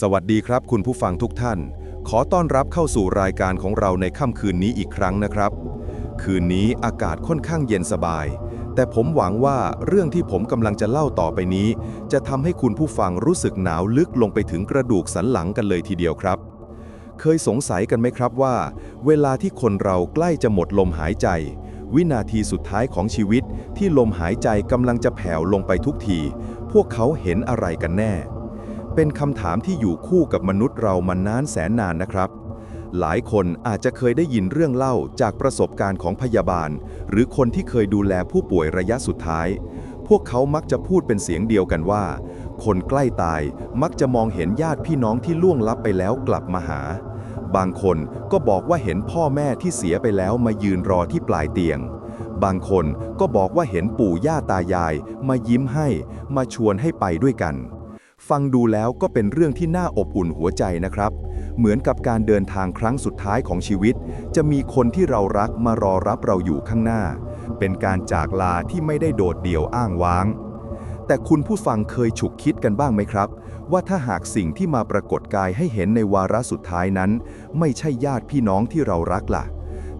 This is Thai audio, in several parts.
สวัสดีครับคุณผู้ฟังทุกท่าน ขอต้อนรับเข้าสู่รายการของเราในค่ำคืนนี้อีกครั้งนะครับ คืนนี้อากาศค่อนข้างเย็นสบาย แต่ผมหวังว่าเรื่องที่ผมกำลังจะเล่าต่อไปนี้ จะทำให้คุณผู้ฟังรู้สึกหนาวลึกลงไปถึงกระดูกสันหลังกันเลยทีเดียวครับ เคยสงสัยกันไหมครับว่า เวลาที่คนเราใกล้จะหมดลมหายใจ วินาทีสุดท้ายของชีวิตที่ลมหายใจกำลังจะแผ่วลงไปทุกที พวกเขาเห็นอะไรกันแน่ เป็นคำถามที่อยู่คู่กับมนุษย์เรามานานแสนนานนะครับ หลายคนอาจจะเคยได้ยินเรื่องเล่าจากประสบการณ์ของพยาบาล หรือคนที่เคยดูแลผู้ป่วยระยะสุดท้าย พวกเขามักจะพูดเป็นเสียงเดียวกันว่า คนใกล้ตายมักจะมองเห็นญาติพี่น้องที่ล่วงลับไปแล้วกลับมาหา บางคนก็บอกว่าเห็นพ่อแม่ที่เสียไปแล้วมายืนรอที่ปลายเตียงบางคนก็บอกว่าเห็นปู่ย่าตายาย มายิ้มให้ มาชวนให้ไปด้วยกัน ฟังดูแล้วก็เป็นเรื่องที่น่าอบอุ่นหัวใจนะครับ เหมือนกับการเดินทางครั้งสุดท้ายของชีวิต จะมีคนที่เรารักมารอรับเราอยู่ข้างหน้า เป็นการจากลาที่ไม่ได้โดดเดี่ยวอ้างว้าง แต่คุณผู้ฟังเคยฉุกคิดกันบ้างไหมครับ ว่าถ้าหากสิ่งที่มาปรากฏกายให้เห็นในวาระสุดท้ายนั้น ไม่ใช่ญาติพี่น้องที่เรารักล่ะ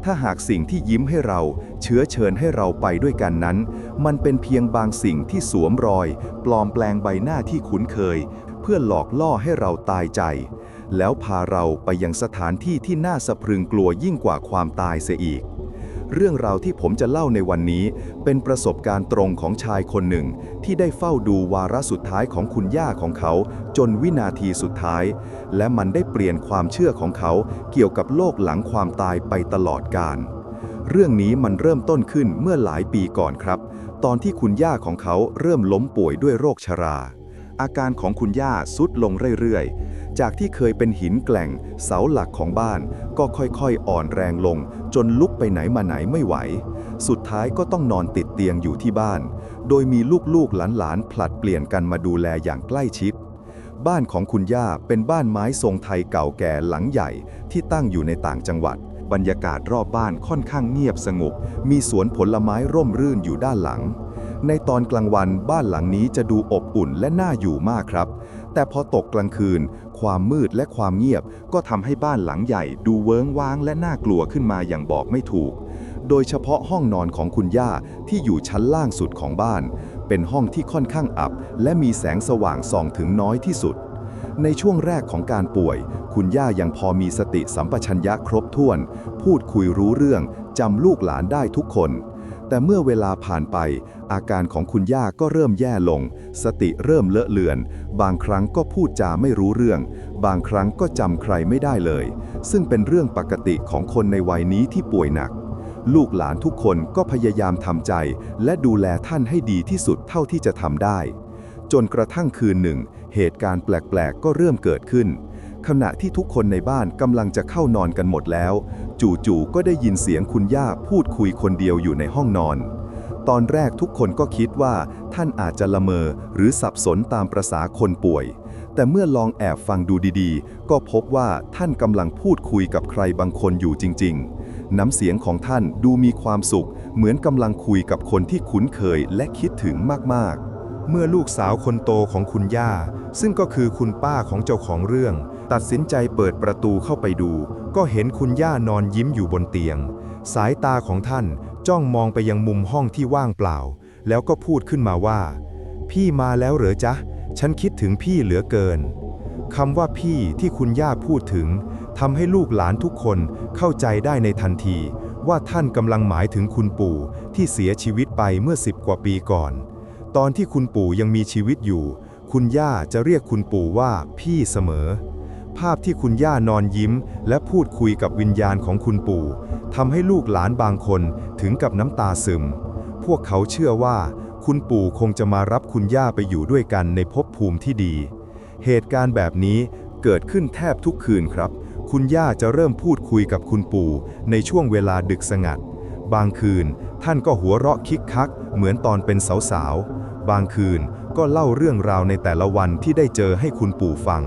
ถ้าหากสิ่งที่ยิ้มให้เรา เชื้อเชิญให้เราไปด้วยกันนั้น มันเป็นเพียงบางสิ่งที่สวมรอย ปลอมแปลงใบหน้าที่คุ้นเคย เพื่อหลอกล่อให้เราตายใจ แล้วพาเราไปยังสถานที่ที่น่าสะพรึงกลัวยิ่งกว่าความตายเสียอีก เรื่องราวที่ผมจะเล่าในวันนี้ เป็นประสบการณ์ตรงของชายคนหนึ่ง ที่ได้เฝ้าดูวาระสุดท้ายของคุณย่าของเขา จนวินาทีสุดท้าย และมันได้เปลี่ยนความเชื่อของเขาเกี่ยวกับโลกหลังความตายไปตลอดกาลเรื่องนี้มันเริ่มต้นขึ้นเมื่อหลายปีก่อนครับ ตอนที่คุณย่าของเขาเริ่มล้มป่วยด้วยโรคชรา อาการของคุณย่าสุดลงเรื่อยๆ จากที่เคยเป็นหินแกล่ง เสาหลักของบ้าน ก็ค่อยๆ อ่อนแรงลง จนลุกไปไหนมาไหนไม่ไหว สุดท้ายก็ต้องนอนติดเตียงอยู่ที่บ้าน โดยมีลูกๆหลานๆผลัดเปลี่ยนกันมาดูแลอย่างใกล้ชิด บ้านของคุณย่าเป็นบ้านไม้ทรงไทยเก่าแก่หลังใหญ่ที่ตั้งอยู่ในต่างจังหวัด บรรยากาศรอบบ้านค่อนข้างเงียบสงบ มีสวนผลไม้ร่มรื่นอยู่ด้านหลังในตอนกลางวันบ้านหลังนี้จะดูอบอุ่นและน่าอยู่มากครับ แต่พอตกกลางคืน ความมืดและความเงียบ ก็ทำให้บ้านหลังใหญ่ดูเวิ้งว้างและน่ากลัวขึ้นมาอย่างบอกไม่ถูก โดยเฉพาะห้องนอนของคุณย่าที่อยู่ชั้นล่างสุดของบ้าน เป็นห้องที่ค่อนข้างอับ และมีแสงสว่างส่องถึงน้อยที่สุดในช่วงแรกของการป่วย คุณย่ายังพอมีสติสัมปชัญญะครบถ้วน พูดคุยรู้เรื่อง จำลูกหลานได้ทุกคน แต่เมื่อเวลาผ่านไป อาการของคุณย่าก็เริ่มแย่ลง สติเริ่มเลอะเลือน บางครั้งก็พูดจาไม่รู้เรื่อง บางครั้งก็จำใครไม่ได้เลย ซึ่งเป็นเรื่องปกติของคนในวัยนี้ที่ป่วยหนัก ลูกหลานทุกคนก็พยายามทำใจ และดูแลท่านให้ดีที่สุดเท่าที่จะทำได้ จนกระทั่งคืนหนึ่ง เหตุการณ์แปลกๆ ก็เริ่มเกิดขึ้นขณะที่ทุกคนในบ้านกำลังจะเข้านอนกันหมดแล้ว จู่ๆก็ได้ยินเสียงคุณย่าพูดคุยคนเดียวอยู่ในห้องนอน ตอนแรกทุกคนก็คิดว่าท่านอาจจะละเมอหรือสับสนตามประษาคนป่วย แต่เมื่อลองแอบฟังดูดีๆ ก็พบว่าท่านกำลังพูดคุยกับใครบางคนอยู่จริง ๆ น้ำเสียงของท่านดูมีความสุข เหมือนกำลังคุยกับคนที่คุ้นเคยและคิดถึงมากๆเมื่อลูกสาวคนโตของคุณย่า ซึ่งก็คือคุณป้าของเจ้าของเรื่อง ตัดสินใจเปิดประตูเข้าไปดู ก็เห็นคุณย่านอนยิ้มอยู่บนเตียง สายตาของท่านจ้องมองไปยังมุมห้องที่ว่างเปล่า แล้วก็พูดขึ้นมาว่า พี่มาแล้วเหรอจ๊ะ ฉันคิดถึงพี่เหลือเกินคำว่าพี่ที่คุณย่าพูดถึงทำให้ลูกหลานทุกคนเข้าใจได้ในทันที ว่าท่านกำลังหมายถึงคุณปู่ที่เสียชีวิตไปเมื่อสิบกว่าปีก่อน ตอนที่คุณปู่ยังมีชีวิตอยู่ คุณย่าจะเรียกคุณปู่ว่าพี่เสมอ ภาพที่คุณย่านอนยิ้ม และพูดคุยกับวิญญาณของคุณปู่ทำให้ลูกหลานบางคนถึงกับน้ำตาซึม พวกเขาเชื่อว่า คุณปู่คงจะมารับคุณย่าไปอยู่ด้วยกันในภพภูมิที่ดี เหตุการณ์แบบนี้เกิดขึ้นแทบทุกคืนครับ คุณย่าจะเริ่มพูดคุยกับคุณปู่ในช่วงเวลาดึกสงัด บางคืนท่านก็หัวเราะคิกคัก เหมือนตอนเป็นสาวๆ บางคืนก็เล่าเรื่องราวในแต่ละวันที่ได้เจอให้คุณปู่ฟัง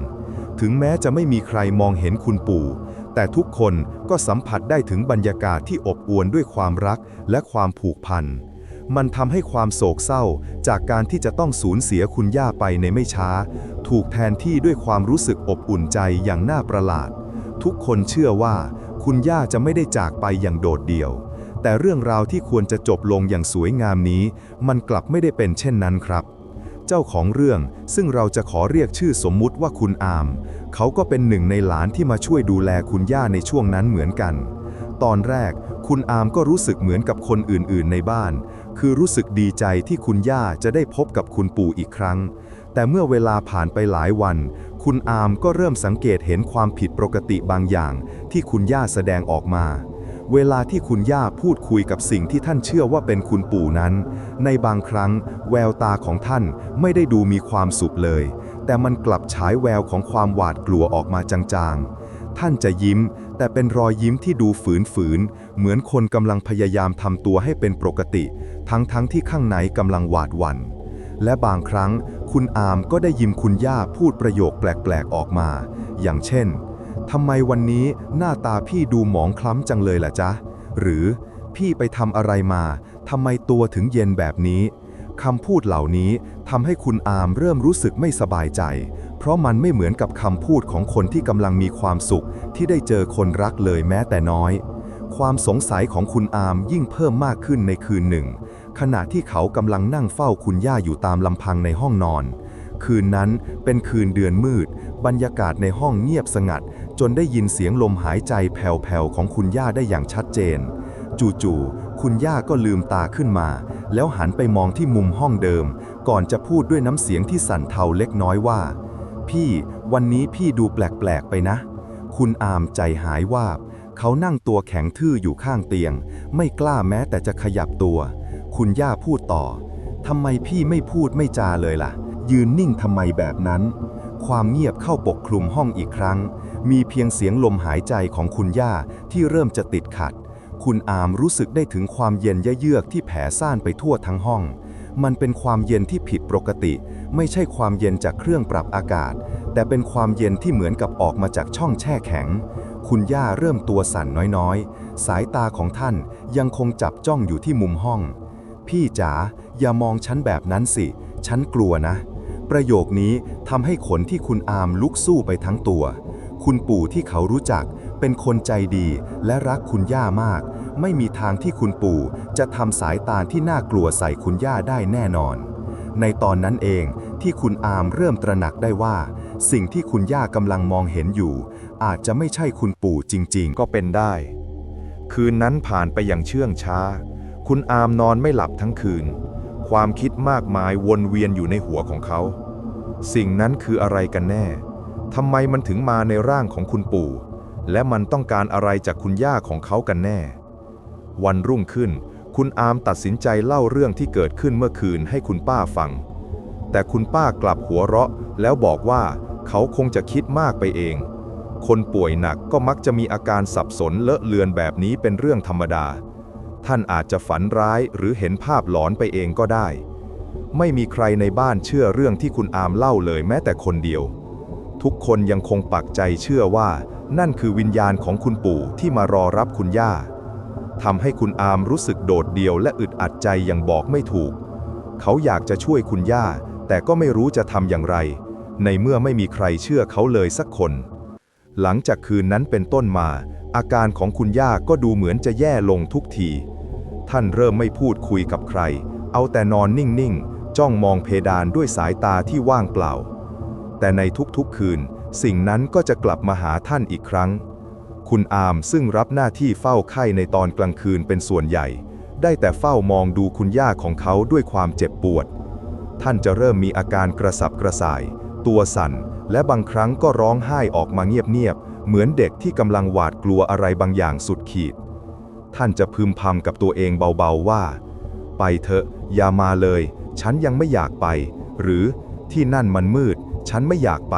ถึงแม้จะไม่มีใครมองเห็นคุณปู่ แต่ทุกคนก็สัมผัสได้ถึงบรรยากาศที่อบอวลด้วยความรักและความผูกพัน มันทำให้ความโศกเศร้าจากการที่จะต้องสูญเสียคุณย่าไปในไม่ช้า ถูกแทนที่ด้วยความรู้สึกอบอุ่นใจอย่างน่าประหลาด ทุกคนเชื่อว่าคุณย่าจะไม่ได้จากไปอย่างโดดเดี่ยว แต่เรื่องราวที่ควรจะจบลงอย่างสวยงามนี้ มันกลับไม่ได้เป็นเช่นนั้นครับ เจ้าของเรื่อง ซึ่งเราจะขอเรียกชื่อสมมุติว่าคุณอาม เขาก็เป็นหนึ่งในหลานที่มาช่วยดูแลคุณย่าในช่วงนั้นเหมือนกัน ตอนแรก คุณอามก็รู้สึกเหมือนกับคนอื่นๆในบ้าน คือรู้สึกดีใจที่คุณย่าจะได้พบกับคุณปู่อีกครั้ง แต่เมื่อเวลาผ่านไปหลายวัน คุณอามก็เริ่มสังเกตเห็นความผิดปกติบางอย่าง ที่คุณย่าแสดงออกมา เวลาที่คุณย่าพูดคุยกับสิ่งที่ท่านเชื่อว่าเป็นคุณปู่นั้น ในบางครั้ง แววตาของท่านไม่ได้ดูมีความสุขเลย แต่มันกลับฉายแววของความหวาดกลัวออกมาจางๆ ท่านจะยิ้ม แต่เป็นรอยยิ้มที่ดูฝืนๆ เหมือนคนกำลังพยายามทำตัวให้เป็นปกติ ทั้งๆที่ข้างในกำลังหวาดหวัน่นและบางครั้งคุณอามก็ได้ยินคุณย่าพูดประโยคแปลกๆออกมา อย่างเช่น ทำไมวันนี้หน้าตาพี่ดูหมองคล้ำจังเลยล่ะจ๊ะ หรือพี่ไปทำอะไรมา ทำไมตัวถึงเย็นแบบนี้ คำพูดเหล่านี้ทำให้คุณอามเริ่มรู้สึกไม่สบายใจ เพราะมันไม่เหมือนกับคำพูดของคนที่กำลังมีความสุข ที่ได้เจอคนรักเลยแม้แต่น้อย ความสงสัยของคุณอามยิ่งเพิ่มมากขึ้นในคืนหนึ่ง ขณะที่เขากำลังนั่งเฝ้าคุณย่าอยู่ตามลำพังในห้องนอนคืนนั้นเป็นคืนเดือนมืด บรรยากาศในห้องเงียบสงัด จนได้ยินเสียงลมหายใจแผ่วๆของคุณย่าได้อย่างชัดเจน จู่ๆคุณย่าก็ลืมตาขึ้นมา แล้วหันไปมองที่มุมห้องเดิม ก่อนจะพูดด้วยน้ำเสียงที่สั่นเทาเล็กน้อยว่า พี่ วันนี้พี่ดูแปลกๆไปนะ คุณอามใจหายวาบ เขานั่งตัวแข็งทื่ออยู่ข้างเตียง ไม่กล้าแม้แต่จะขยับตัว คุณย่าพูดต่อทำไมพี่ไม่พูดไม่จาเลยล่ะ ยืนนิ่งทำไมแบบนั้น ความเงียบเข้าปกคลุมห้องอีกครั้ง มีเพียงเสียงลมหายใจของคุณย่าที่เริ่มจะติดขัด คุณอามรู้สึกได้ถึงความเย็นเยือกที่แผ่ซ่านไปทั่วทั้งห้อง มันเป็นความเย็นที่ผิดปกติ ไม่ใช่ความเย็นจากเครื่องปรับอากาศ แต่เป็นความเย็นที่เหมือนกับออกมาจากช่องแช่แข็ง คุณย่าเริ่มตัวสั่นน้อยๆ สายตาของท่านยังคงจับจ้องอยู่ที่มุมห้อง พี่จ๋าอย่ามองฉันแบบนั้นสิ ฉันกลัวนะ ประโยคนี้ทำให้ขนที่คุณอามลุกสู้ไปทั้งตัว คุณปู่ที่เขารู้จัก เป็นคนใจดีและรักคุณย่ามาก ไม่มีทางที่คุณปู่จะทำสายตาที่น่ากลัวใส่คุณย่าได้แน่นอน ในตอนนั้นเองที่คุณอามเริ่มตระหนักได้ว่า สิ่งที่คุณย่ากำลังมองเห็นอยู่ อาจจะไม่ใช่คุณปู่จริง ๆ ก็เป็นได้ คืนนั้นผ่านไปอย่างเชื่องช้า คุณอามนอนไม่หลับทั้งคืน ความคิดมากมายวนเวียนอยู่ในหัวของเขา สิ่งนั้นคืออะไรกันแน่ ทำไมมันถึงมาในร่างของคุณปู่ และมันต้องการอะไรจากคุณย่าของเขากันแน่ วันรุ่งขึ้น คุณอามตัดสินใจเล่าเรื่องที่เกิดขึ้นเมื่อคืนให้คุณป้าฟัง แต่คุณป้ากลับหัวเราะ แล้วบอกว่าเขาคงจะคิดมากไปเอง คนป่วยหนักก็มักจะมีอาการสับสนเลอะเลือนแบบนี้เป็นเรื่องธรรมดา ท่านอาจจะฝันร้ายหรือเห็นภาพหลอนไปเองก็ได้ ไม่มีใครในบ้านเชื่อเรื่องที่คุณอามเล่าเลยแม้แต่คนเดียว ทุกคนยังคงปักใจเชื่อว่า นั่นคือวิญญาณของคุณปู่ที่มารอรับคุณย่าทำให้คุณอามรู้สึกโดดเดี่ยวและอึดอัดใจอย่างบอกไม่ถูก เขาอยากจะช่วยคุณย่า แต่ก็ไม่รู้จะทำอย่างไร ในเมื่อไม่มีใครเชื่อเขาเลยสักคน หลังจากคืนนั้นเป็นต้นมา อาการของคุณย่าก็ดูเหมือนจะแย่ลงทุกที ท่านเริ่มไม่พูดคุยกับใคร เอาแต่นอนนิ่งๆ จ้องมองเพดานด้วยสายตาที่ว่างเปล่า แต่ในทุกๆคืน สิ่งนั้นก็จะกลับมาหาท่านอีกครั้ง คุณอามซึ่งรับหน้าที่เฝ้าไข้ในตอนกลางคืนเป็นส่วนใหญ่ ได้แต่เฝ้ามองดูคุณย่าของเขาด้วยความเจ็บปวด ท่านจะเริ่มมีอาการกระสับกระส่าย ตัวสั่น และบางครั้งก็ร้องไห้ออกมาเงียบๆ เหมือนเด็กที่กำลังหวาดกลัวอะไรบางอย่างสุดขีด ท่านจะพึมพำกับตัวเองเบาๆว่า ไปเถอะ อย่ามาเลย ฉันยังไม่อยากไป หรือที่นั่นมันมืด ฉันไม่อยากไป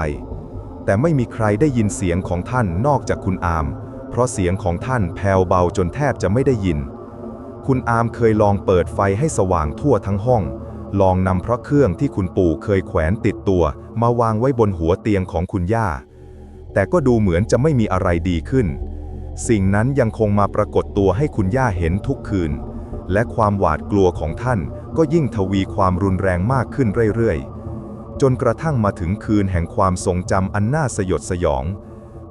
แต่ไม่มีใครได้ยินเสียงของท่านนอกจากคุณอาม เพราะเสียงของท่านแผ่วเบาจนแทบจะไม่ได้ยิน คุณอามเคยลองเปิดไฟให้สว่างทั่วทั้งห้อง ลองนำพระเครื่องที่คุณปู่เคยแขวนติดตัว มาวางไว้บนหัวเตียงของคุณย่า แต่ก็ดูเหมือนจะไม่มีอะไรดีขึ้น สิ่งนั้นยังคงมาปรากฏตัวให้คุณย่าเห็นทุกคืน และความหวาดกลัวของท่านก็ยิ่งทวีความรุนแรงมากขึ้นเรื่อยๆ จนกระทั่งมาถึงคืนแห่งความทรงจำอันน่าสยดสยอง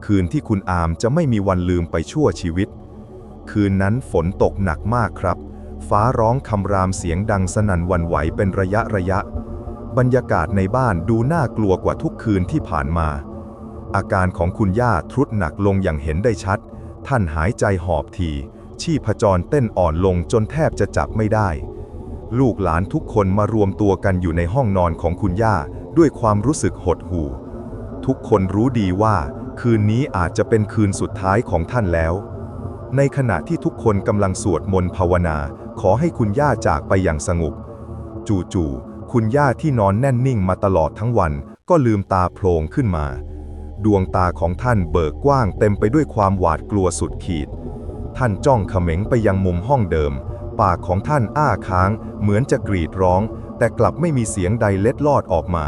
คืนที่คุณอามจะไม่มีวันลืมไปชั่วชีวิต คืนนั้นฝนตกหนักมากครับ ฟ้าร้องคำรามเสียงดังสนั่นวันไหวเป็นระยะระยะ บรรยากาศในบ้านดูน่ากลัวกว่าทุกคืนที่ผ่านมา อาการของคุณย่าทรุดหนักลงอย่างเห็นได้ชัด ท่านหายใจหอบที ชีพจรเต้นอ่อนลงจนแทบจะจับไม่ได้ ลูกหลานทุกคนมารวมตัวกันอยู่ในห้องนอนของคุณย่า ด้วยความรู้สึกหดหู่ ทุกคนรู้ดีว่า คืนนี้อาจจะเป็นคืนสุดท้ายของท่านแล้ว ในขณะที่ทุกคนกำลังสวดมนต์ภาวนา ขอให้คุณย่าจากไปอย่างสงบ จู่ๆคุณย่าที่นอนแน่นนิ่งมาตลอดทั้งวันก็ลืมตาโพลงขึ้นมา ดวงตาของท่านเบิกกว้างเต็มไปด้วยความหวาดกลัวสุดขีด ท่านจ้องเขม็งไปยังมุมห้องเดิม ปากของท่านอ้าค้าง เหมือนจะกรีดร้อง แต่กลับไม่มีเสียงใดเล็ดลอดออกมา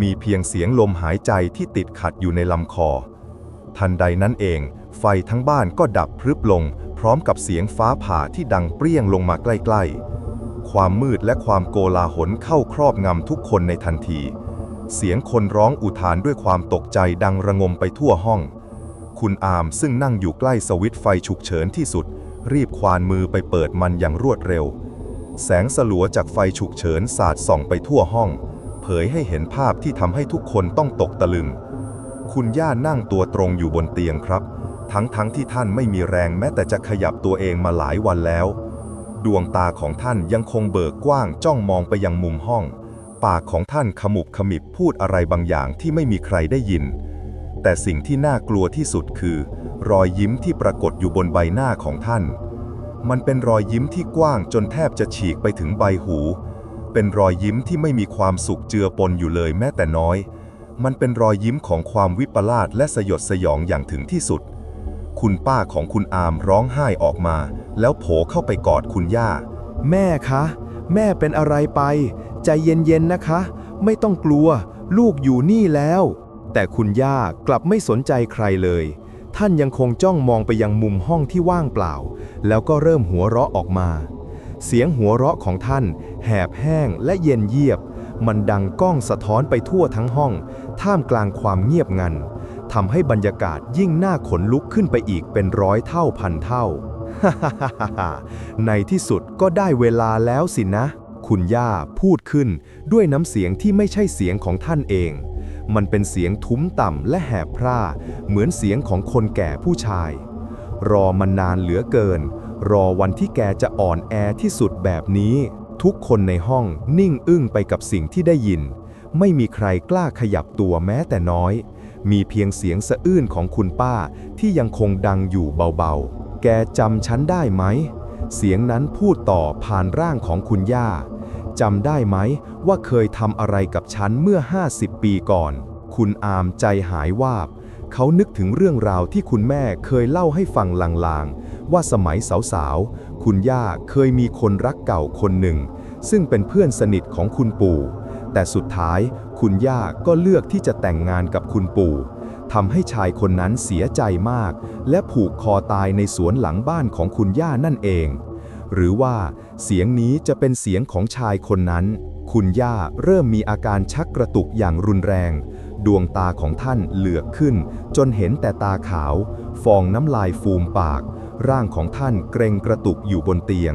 มีเพียงเสียงลมหายใจที่ติดขัดอยู่ในลำคอ ทันใดนั้นเอง ไฟทั้งบ้านก็ดับพรึบลง พร้อมกับเสียงฟ้าผ่าที่ดังเปรี้ยงลงมาใกล้ ๆ ความมืดและความโกลาหลเข้าครอบงำทุกคนในทันที เสียงคนร้องอุทานด้วยความตกใจดังระงมไปทั่วห้อง คุณอามซึ่งนั่งอยู่ใกล้สวิตไฟฉุกเฉินที่สุด รีบควานมือไปเปิดมันอย่างรวดเร็ว แสงสลัวจากไฟฉุกเฉินสาดส่องไปทั่วห้อง เผยให้เห็นภาพที่ทำให้ทุกคนต้องตกตะลึง คุณย่านั่งตัวตรงอยู่บนเตียงครับ ทั้งๆทที่ท่านไม่มีแรงแม้แต่จะขยับตัวเองมาหลายวันแล้ว ดวงตาของท่านยังคงเบิกกว้างจ้องมองไปยังมุมห้อง ปากของท่านขมุบขมิบพูดอะไรบางอย่างที่ไม่มีใครได้ยิน แต่สิ่งที่น่ากลัวที่สุดคือ รอยยิ้มที่ปรากฏอยู่บนใบหน้าของท่าน มันเป็นรอยยิ้มที่กว้างจนแทบจะฉีกไปถึงใบหู เป็นรอยยิ้มที่ไม่มีความสุขเจือปนอยู่เลยแม้แต่น้อย มันเป็นรอยยิ้มของความวิปลาสและสยดสยองอย่างถึงที่สุด คุณป้าของคุณอามร้องไห้ออกมา แล้วโผเข้าไปกอดคุณย่า แม่คะ แม่เป็นอะไรไป ใจเย็นๆนะคะ ไม่ต้องกลัว ลูกอยู่นี่แล้ว แต่คุณย่ากลับไม่สนใจใครเลย ท่านยังคงจ้องมองไปยังมุมห้องที่ว่างเปล่า แล้วก็เริ่มหัวเราะออกมา เสียงหัวเราะของท่าน แหบแห้งและเย็นเยียบ มันดังก้องสะท้อนไปทั่วทั้งห้อง ท่ามกลางความเงียบงันทำให้บรรยากาศยิ่งน่าขนลุกขึ้นไปอีกเป็นร้อยเท่าพันเท่า ในที่สุดก็ได้เวลาแล้วสินะ คุณย่าพูดขึ้นด้วยน้ำเสียงที่ไม่ใช่เสียงของท่านเอง มันเป็นเสียงทุ้มต่ำและแหบพร่า เหมือนเสียงของคนแก่ผู้ชาย รอมันนานเหลือเกิน รอวันที่แกจะอ่อนแอที่สุดแบบนี้ ทุกคนในห้องนิ่งอึ้งไปกับสิ่งที่ได้ยิน ไม่มีใครกล้าขยับตัวแม้แต่น้อย มีเพียงเสียงสะอื้นของคุณป้าที่ยังคงดังอยู่เบาๆ แกจำฉันได้ไหม เสียงนั้นพูดต่อผ่านร่างของคุณย่า จำได้ไหมว่าเคยทำอะไรกับฉันเมื่อ 50 ปีก่อน คุณอามใจหายวาบ เขานึกถึงเรื่องราวที่คุณแม่เคยเล่าให้ฟังลางๆ ว่าสมัยสาวๆ คุณย่าเคยมีคนรักเก่าคนหนึ่ง ซึ่งเป็นเพื่อนสนิทของคุณปู่ แต่สุดท้ายคุณย่าก็เลือกที่จะแต่งงานกับคุณปู่ ทำให้ชายคนนั้นเสียใจมาก และผูกคอตายในสวนหลังบ้านของคุณย่านั่นเอง หรือว่าเสียงนี้จะเป็นเสียงของชายคนนั้น คุณย่าเริ่มมีอาการชักกระตุกอย่างรุนแรง ดวงตาของท่านเหลือกขึ้น จนเห็นแต่ตาขาว ฟองน้ำลายฟูมปาก ร่างของท่านเกรงกระตุกอยู่บนเตียง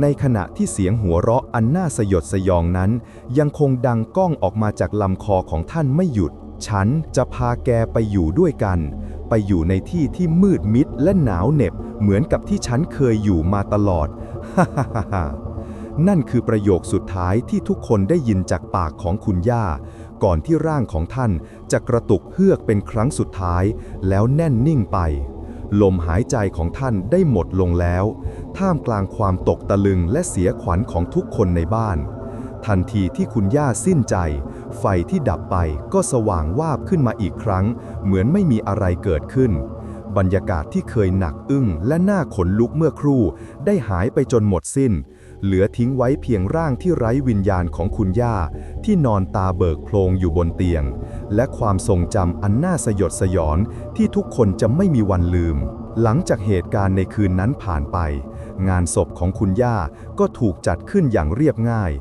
ในขณะที่เสียงหัวเราะอันน่าสยดสยองนั้น ยังคงดังก้องออกมาจากลำคอของท่านไม่หยุด ฉันจะพาแกไปอยู่ด้วยกัน ไปอยู่ในที่ที่มืดมิดและหนาวเหน็บ เหมือนกับที่ฉันเคยอยู่มาตลอด ฮ่าฮ่าฮ่านั่นคือประโยคสุดท้ายที่ทุกคนได้ยินจากปากของคุณย่า ก่อนที่ร่างของท่านจะกระตุกเฮือกเป็นครั้งสุดท้าย แล้วแน่นนิ่งไป ลมหายใจของท่านได้หมดลงแล้ว ท่ามกลางความตกตะลึงและเสียขวัญของทุกคนในบ้าน ทันทีที่คุณย่าสิ้นใจ ไฟที่ดับไปก็สว่างวาบขึ้นมาอีกครั้ง เหมือนไม่มีอะไรเกิดขึ้น บรรยากาศที่เคยหนักอึ้งและน่าขนลุกเมื่อครู่ ได้หายไปจนหมดสิ้น เหลือทิ้งไว้เพียงร่างที่ไร้วิญญาณของคุณย่า ที่นอนตาเบิกโพลงอยู่บนเตียง และความทรงจำอันน่าสยดสยองที่ทุกคนจะไม่มีวันลืมหลังจากเหตุการณ์ในคืนนั้นผ่านไป งานศพของคุณย่าก็ถูกจัดขึ้นอย่างเรียบง่าย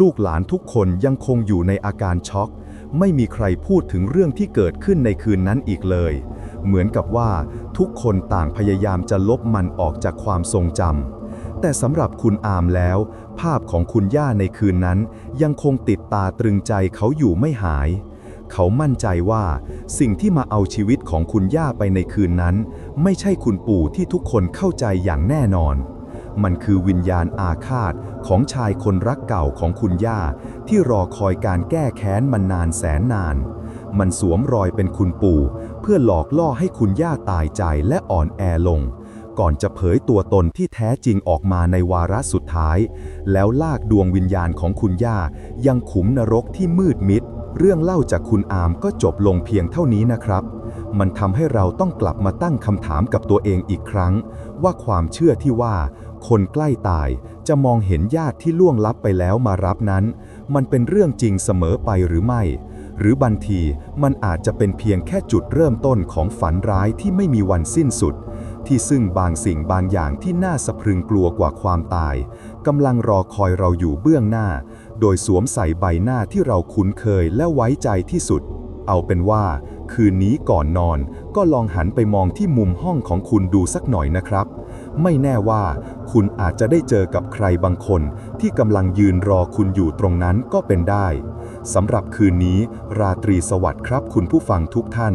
ลูกหลานทุกคนยังคงอยู่ในอาการช็อก ไม่มีใครพูดถึงเรื่องที่เกิดขึ้นในคืนนั้นอีกเลย เหมือนกับว่าทุกคนต่างพยายามจะลบมันออกจากความทรงจำแต่สำหรับคุณอามแล้ว ภาพของคุณย่าในคืนนั้น ยังคงติดตาตรึงใจเขาอยู่ไม่หายเขามั่นใจว่าสิ่งที่มาเอาชีวิตของคุณย่าไปในคืนนั้น ไม่ใช่คุณปู่ที่ทุกคนเข้าใจอย่างแน่นอน มันคือวิญญาณอาฆาตของชายคนรักเก่าของคุณย่า ที่รอคอยการแก้แค้นมานานแสนนาน มันสวมรอยเป็นคุณปู่ เพื่อหลอกล่อให้คุณย่าตายใจและอ่อนแอลง ก่อนจะเผยตัวตนที่แท้จริงออกมาในวาระสุดท้าย แล้วลากดวงวิญญาณของคุณย่ายังขุมนรกที่มืดมิดเรื่องเล่าจากคุณอามก็จบลงเพียงเท่านี้นะครับ มันทำให้เราต้องกลับมาตั้งคำถามกับตัวเองอีกครั้ง ว่าความเชื่อที่ว่า คนใกล้ตายจะมองเห็นญาติที่ล่วงลับไปแล้วมารับนั้น มันเป็นเรื่องจริงเสมอไปหรือไม่ หรือบางทีมันอาจจะเป็นเพียงแค่จุดเริ่มต้นของฝันร้ายที่ไม่มีวันสิ้นสุด ที่ซึ่งบางสิ่งบางอย่างที่น่าสะพรึงกลัวกว่าความตายกำลังรอคอยเราอยู่เบื้องหน้า โดยสวมใส่ใบหน้าที่เราคุ้นเคยและไว้ใจที่สุด เอาเป็นว่า คืนนี้ก่อนนอนก็ลองหันไปมองที่มุมห้องของคุณดูสักหน่อยนะครับ ไม่แน่ว่า คุณอาจจะได้เจอกับใครบางคนที่กำลังยืนรอคุณอยู่ตรงนั้นก็เป็นได้สำหรับคืนนี้ ราตรีสวัสดิ์ครับคุณผู้ฟังทุกท่าน